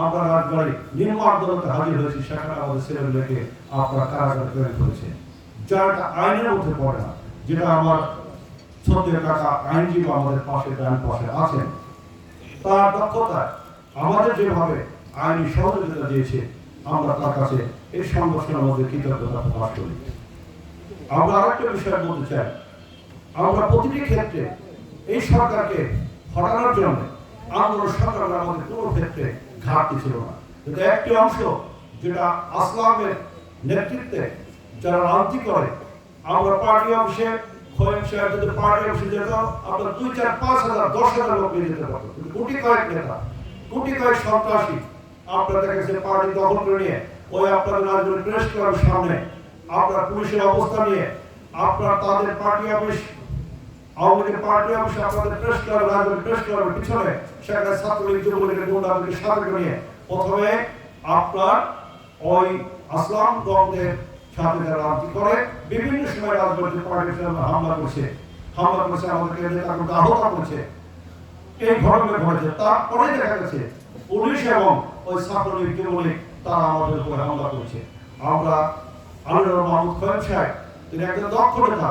আমরা রাজবাড়ি নিম্ন আদালতে হাজির হয়েছি, সেখানে আমাদের ছেলেমেয়েকে আপনারা কারাগার তৈরি আইনের মধ্যে পড়ে না, যেটা আমার কাকা আইনজীবী আমাদের পাশে ডান পাশে আছেন, তার দক্ষতায় আমাদের যেভাবে আইনি সহযোগিতা দিয়েছে, আমরা তার কাছে এই সংগঠনের মধ্যে কৃতজ্ঞতা প্রকাশ করি। আমরা আরেকটা বিষয় বলতে চাই। আমরা প্রতিটি ক্ষেত্রে এই সরকারকে হটানোর জন্য আন্দোলন সরকারের আমাদের কোনো ক্ষেত্রে ঘাটতি ছিল না। কিন্তু একটি অংশ যেটা আসলামের নেতৃত্বে যারা রাজনীতি করে, আমরা পার্টি আপনার দুই চার পাঁচ হাজার, দশ হাজার যেতে কোটি কোটি নিয়ে, ওই সামনে আপনার পুলিশের অবস্থা নিয়ে, আপনার তাদের পার্টি অফিস আওয়ামী লীগের পার্টি অফিসে আপনাদের প্রেস ক্লাব রাজনৈতিক প্রেস ক্লাবের পিছনে সেখানে ছাত্রলীগ, যুবলীগের গুন্ডাদেরকে সাথে নিয়ে প্রথমে আপনার ওই আসলাম গঙ্গের সাথে যারা রাজনীতি করে? বিভিন্ন সময় রাজনৈতিক পার্টির হামলা করছে। হামলা করছে, আমাদেরকে নেতাকে আহত করছে। এই ঘটনা ঘটেছে তারপরে দেখা গেছে, পুলিশ এবং ওই ছাত্রলীগ, যুবলীগ তারা আমাদের উপরে হামলা করছে। আমরা আল্লাহ মাহমুদ খোয়েন সাহেব, তিনি একজন দক্ষ নেতা।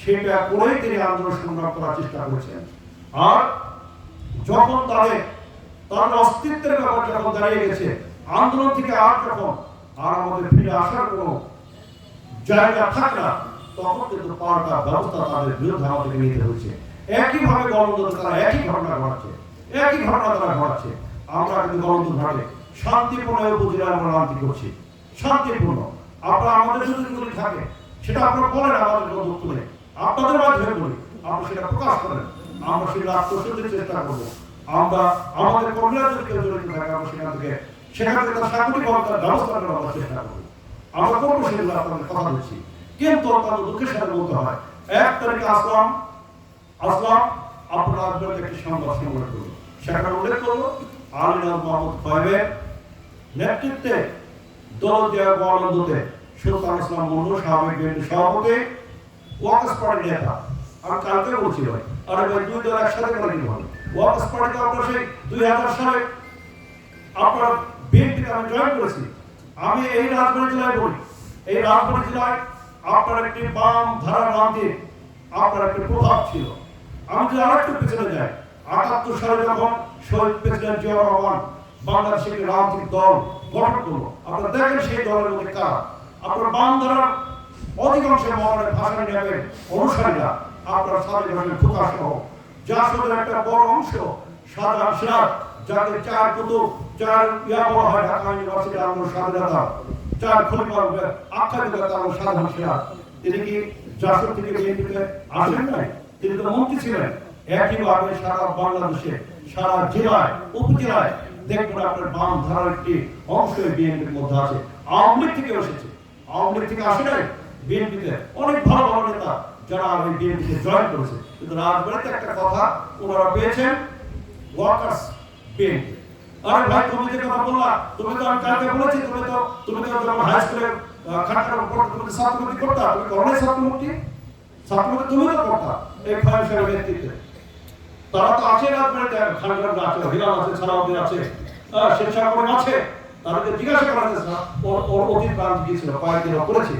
সেটা করেই তিনি আন্দোলন সংগ্রাম করার চেষ্টা করেছেন আর যখন তাদের তাদের অস্তিত্বের ব্যাপার যখন দাঁড়িয়ে গেছে, আন্দোলন থেকে আর যখন আর আমাদের ফিরে আসার কোনো জায়গা থাকে না, তখন কিন্তু পাল্টা ব্যবস্থা তাদের বিরুদ্ধে আমাদেরকে নিতে হচ্ছে একইভাবে গণতন্ত্র তারা একই ঘটনা ঘটাচ্ছে। একই ঘটনা তারা ঘটাচ্ছে। আমরা কিন্তু গণতন্ত্র ঘটে শান্তিপূর্ণ উপজেলায় আমরা রাজনীতি করছি। শান্তিপূর্ণ। আপনারা আমাদের যদি থাকে, সেটা আপনারা বলেন, আমাদের দুঃখ নেই। আপনাদের মাধ্যমে বলি আপনারা সেটা প্রকাশ করেন আমরা সেটা আত্মসুদ্ধির চেষ্টা করব। আমরা আমাদের কেউ জড়িত থাকে আমরা সেখান থেকে সেখান থেকে তার সাংগঠনিক ব্যবস্থা করার আমরা চেষ্টা করব। আমরা করব সেগুলো আপনাদের কথা দিচ্ছি কিন্তু অত্যন্ত দুঃখের সাথে বলতে হয়, এক তারিখে আসলাম আসলাম, আপনারা আসবেন একটি সংবাদ সংগ্রহ করব সেখানে উল্লেখ করব আলিনাথ মোহাম্মদ খয়েবের নেতৃত্বে দলদিয়া গণদূতে সুলতান ইসলাম মন্ডল সাবেক সভাপতি ওয়াকাস পার্টি নেতা। আমি কালকে আরে ভাই দুই হাজার সালে আপনার বিএনপিতে আমি জয়েন করেছি। আমি এই রাজবাড়ী জেলায় বলি, এই রাজবাড়ী জেলায় আপনার একটি বাম ধারা রাজনীতির আপনার একটি প্রভাব ছিল। আমি যদি আরেকটু পেছনে যাই, আটাত্তর সালে যখন শহীদ প্রেসিডেন্ট জিয়া রহমান বাংলাদেশের একটি রাজনৈতিক দল গঠন করল, আপনারা দেখেন সেই দলের মধ্যে কারা? আপনার বাম ধারার অধিকাংশ মহানের ভাষা নিয়মের অনুসারীরা আপনার স্বাধীন ভাষায় প্রকাশ সহ জাসদের একটা বড় অংশ সাদা সিরাজ যাকে চার কুতুব চার ইয়া বলা হয় ঢাকা ইউনিভার্সিটি আন্দোলন স্বাধীনতা চার খলিফা আখ্যায়িত তার সাধারণ সিরাজ তিনি কি জাসদ থেকে বিএনপিতে আসেন নাই? তিনি তো মন্ত্রী ছিলেন। একইভাবে সারা বাংলাদেশে, সারা জেলায়, উপজেলায় দেখবেন আপনার বাম ধারার একটি অংশ বিএনপির মধ্যে আছে। আওয়ামী লীগ থেকে এসেছে। আওয়ামী লীগ থেকে আসে নাই? বিএনপিতে অনেক ভালো ভালো নেতা যারা ওই বিএনপিতে জয়েন করেছে। কিন্তু রাজবাড়িতে একটা কথা ওনারা পেয়েছেন ওয়ার্কার্স বিএনপি আরে ভাই, তুমি যে কথা বললা, তুমি তো আমি কালকে বলেছি, তুমি তো তুমি তো যখন হাই স্কুলে খাটকার পর তুমি ছাত্রমুক্তি করতা, তুমি করলে ছাত্রমুক্তি। ছাত্রমুক্তি তুমি তো করতা এই খয়াল সাহেবের নেতৃত্বে তারা তো আছে রাজবাড়িতে খানগ্রাম আছে, হিরাল আছে সালাউদ্দিন আছে শেরশাহ আছে। তাদেরকে জিজ্ঞাসা করা না ওর অতীত রাজনীতি কি ছিল? কয়েকদিন করেছে।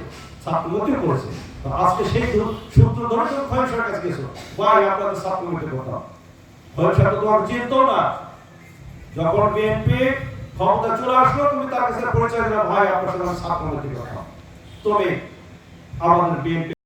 ছাত্রমুক্তি করেছে। আজকে সেই সূত্র ধরে কাছে ভাই আপনাদের কথা? তো তোমাকে চিনতো না। যখন বিএনপি ক্ষমতা চলে আসলো, তুমি তার কাছে পরিচয় দিলাম ভাই, আপনার সাথে আমি কথা। শ্রমিক আমাদের বিএনপি